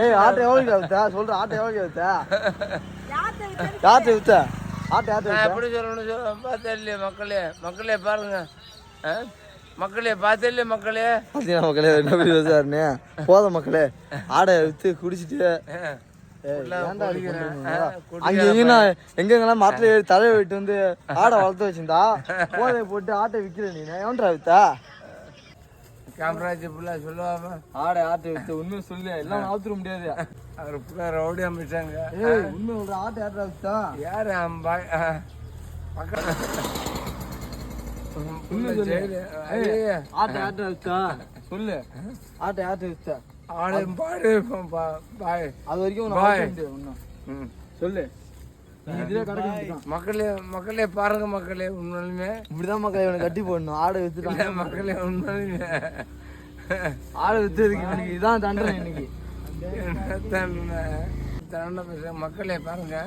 ஏய் ஆட்டை எவ்வளோக்கு வித்தா சொல்ற ஆட்டை எவ்வளோக்கு வித்தா யார்கிட்ட வித்தா? ஆட்டை வித்தா? எப்படி சொல்லணும்னு சொல்ல பார்த்தே இல்லையே மக்களே. மக்களே பாருங்க? மக்களே பார்த்தே இல்லையே மக்களே. பார்த்தீங்களா மக்களே என்ன பெரிய விவசாயம்னு போதும் மக்களே. ஆடை வித்து குடிச்சிட்டு எங்கெங்கெல்லாம் ஏறி தலையை விட்டு வந்து ஆடை வளர்த்து வச்சிருந்தா போதை போட்டு ஆட்டை விக்கிற நீ எவன்டா வித்தா? காமராஜ் பிள்ளை சொல்லுவாம. ஆடை ஆட்டை வித்து உண்மையை சொல்லு எல்லாம் ஆத்துற முடியாது. அவர் பிள்ளை ரவுடி அமைச்சாங்க. உண்மை சொல்ற ஆட்டை ஆட்டை வித்தா யாரு? உண்மை. ஆட்டை ஆட்டை வித்தா சொல்லு. ஆட்டை ஆட்டை வித்தா ஆடு பாடு பாய். அது வரைக்கும். சொல்லு. மக்களே மக்களே பாருங்க மக்களே உண்மையுமே இப்படிதான் மக்கள் இவனை கட்டி போடணும். ஆடை வித்துட்டான் இல்ல, மக்களே உண்மையுமே ஆடை வித்ததுக்கு இவனுக்கு இதான் தண்டனை இன்னைக்கு. தண்டனை? தண்டனை பேச மக்களே பாருங்க.